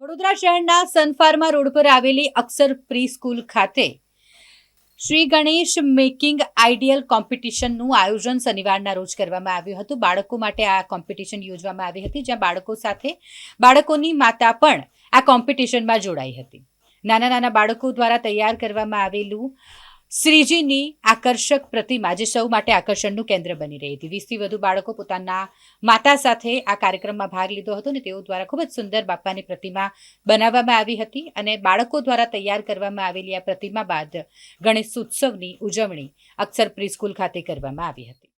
વડોદરા શહેરના સનફાર્મા રોડ પર આવેલી અક્ષર પ્રી સ્કૂલ ખાતે શ્રી ગણેશ મેકિંગ આઈડિયલ કોમ્પિટિશનનું આયોજન શનિવારના રોજ કરવામાં આવ્યું હતું. બાળકો માટે આ કોમ્પિટિશન યોજવામાં આવી હતી, જ્યાં બાળકો સાથે બાળકોની માતા પણ આ કોમ્પિટિશનમાં જોડાઈ હતી. નાના નાના બાળકો દ્વારા તૈયાર કરવામાં આવેલું શ્રીજીની આકર્ષક પ્રતિમા, જે સૌ માટે આકર્ષણનું કેન્દ્ર બની રહી હતી. વીસથી વધુ બાળકો પોતાના માતા સાથે આ કાર્યક્રમમાં ભાગ લીધો હતો અને તેઓ દ્વારા ખૂબ જ સુંદર બાપાની પ્રતિમા બનાવવામાં આવી હતી અને બાળકો દ્વારા તૈયાર કરવામાં આવેલી આ પ્રતિમા બાદ ગણેશ ઉત્સવની ઉજવણી અક્ષર પ્રીસ્કૂલ ખાતે કરવામાં આવી હતી.